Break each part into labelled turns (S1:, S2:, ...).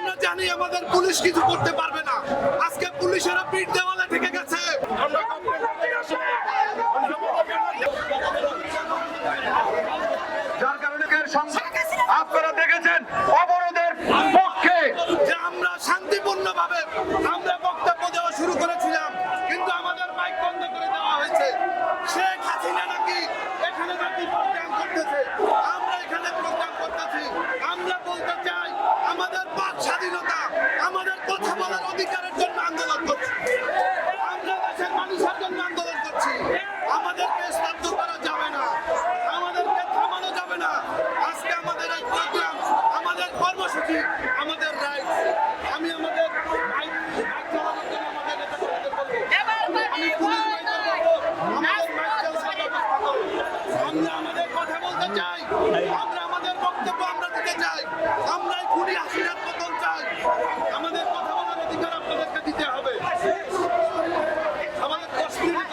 S1: আমরা জানি আমাদের পুলিশ কিছু করতে পারবে না। আজকে পুলিশেরা পিঠ দেওয়ালে ঢেকে গেছে।
S2: আমরা
S1: আমরা আমাদের কথা বলতে চাই। আমরা আমাদের বক্তব্য আমরা দিতে চাই। আমরা খুনি হাসিনার পতন চাই। আমাদের কথা বলার অধিকার আপনাদেরকে দিতে হবে। আমাদের কাশ্মীরের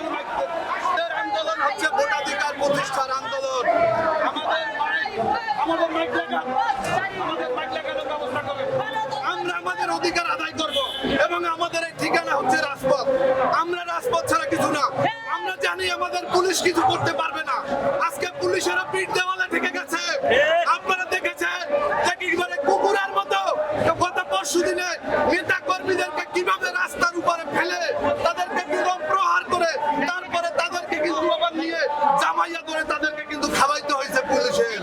S1: আন্দোলন হচ্ছে ভোটাধিকার প্রতিষ্ঠার আন্দোলন। আমাদের আমাদের মাইক পুলিশের পিঠ দেওয়ালে ঠেকে গেছে। আপনারা দেখেছেন যে একবারে কুকুরের মতো গত পরশু দিনে নেতা কর্মীদেরকে কীভাবে রাস্তার উপরে ফেলে তাদেরকে নিরম প্রহার করে তারপরে তাদেরকে কিন্তু আবার নিয়ে জামাইয়া করে তাদেরকে কিন্তু খাওয়াইতে হয়েছে পুলিশের।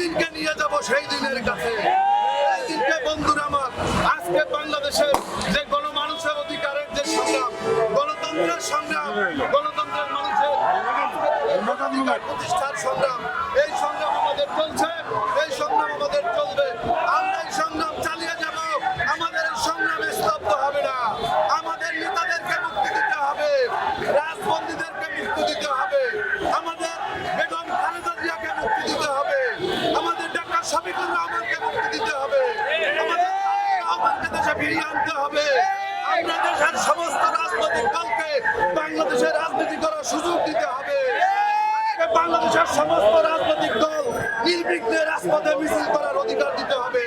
S1: দিনকে নিয়ে যাব, সেই দিনের কাছে। সেই দিনকে, বন্ধুর আমার, আজকে বাংলাদেশের যে গণমানুষের অধিকারের যে সংগ্রাম, গণতন্ত্রের সংগ্রাম, গণতন্ত্রের মানুষের প্রতিষ্ঠার সংগ্রাম, এই সংগ্রাম আমাদের চলছে, এই সংগ্রাম আমাদের চলবে। সুযোগ দিতে হবে। বাংলাদেশের সমস্ত রাজনৈতিক দল নির্বিঘ্নে রাজপথে মিছিল করার অধিকার দিতে হবে।